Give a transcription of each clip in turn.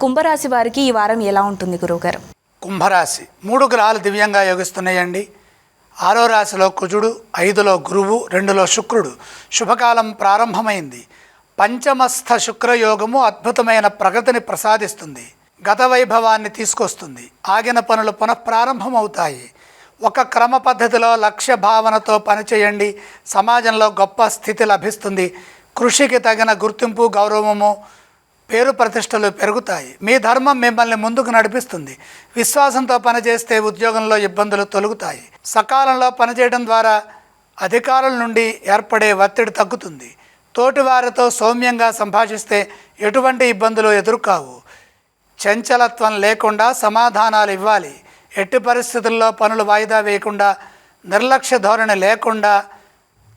కుంభరాశి వారికి ఈ వారం ఎలా ఉంటుంది గురువుగారు? కుంభరాశి. మూడు గ్రహాలు దివ్యంగా యోగిస్తున్నాయండి. ఆరో రాశిలో కుజుడు ఐదులో గురువు రెండులో శుక్రుడు. శుభకాలం ప్రారంభమైంది. పంచమస్థ శుక్రయోగము అద్భుతమైన ప్రగతిని ప్రసాదిస్తుంది. గత వైభవాన్ని తీసుకొస్తుంది. ఆగిన పనులు పునఃప్రారంభమవుతాయి. ఒక క్రమ పద్ధతిలో లక్ష్య భావనతో పనిచేయండి. సమాజంలో గొప్ప స్థితి లభిస్తుంది. కృషికి తగిన గుర్తింపు గౌరవము పేరు ప్రతిష్టలు పెరుగుతాయి. మీ ధర్మం మిమ్మల్ని ముందుకు నడిపిస్తుంది. విశ్వాసంతో పనిచేస్తే ఉద్యోగంలో ఇబ్బందులు తొలుగుతాయి. సకాలంలో పనిచేయడం ద్వారా అధికారుల నుండి ఏర్పడే ఒత్తిడి తగ్గుతుంది. తోటివారితో సౌమ్యంగా సంభాషిస్తే ఎటువంటి ఇబ్బందులు ఎదురుకావు. చంచలత్వం లేకుండా సమాధానాలు ఇవ్వాలి. ఎట్టి పరిస్థితుల్లో పనులు వాయిదా వేయకుండా నిర్లక్ష్య ధోరణి లేకుండా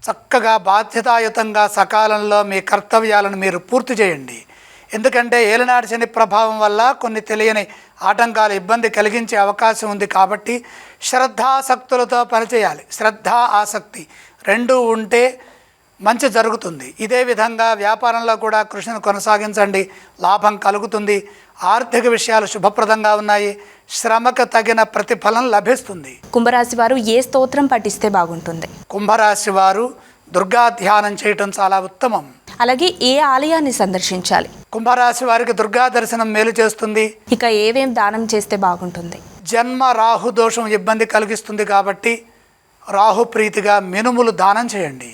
చక్కగా బాధ్యతాయుతంగా సకాలంలో మీ కర్తవ్యాలను మీరు పూర్తి చేయండి. ఎందుకంటే ఏలనాటి శని ప్రభావం వల్ల కొన్ని తెలియని ఆటంకాలు ఇబ్బంది కలిగించే అవకాశం ఉంది కాబట్టి శ్రద్ధాసక్తులతో పనిచేయాలి. శ్రద్ధ ఆసక్తి రెండూ ఉంటే మంచి జరుగుతుంది. ఇదే విధంగా వ్యాపారంలో కూడా కృషిని కొనసాగించండి. లాభం కలుగుతుంది. ఆర్థిక విషయాలు శుభప్రదంగా ఉన్నాయి. శ్రమకు తగిన ప్రతిఫలం లభిస్తుంది. కుంభరాశి వారు ఏ స్తోత్రం పఠిస్తే బాగుంటుంది? కుంభరాశి వారు దుర్గా ధ్యానం చేయటం చాలా ఉత్తమం. అలాగే ఏ ఆలయాన్ని సందర్శించాలి? కుంభరాశి వారికి దుర్గా దర్శనం మేలు చేస్తుంది. ఇక ఏవేం దానం చేస్తే బాగుంటుంది? జన్మ రాహు దోషం ఇబ్బంది కలిగిస్తుంది కాబట్టి రాహు ప్రీతిగా మినుములు దానం చేయండి.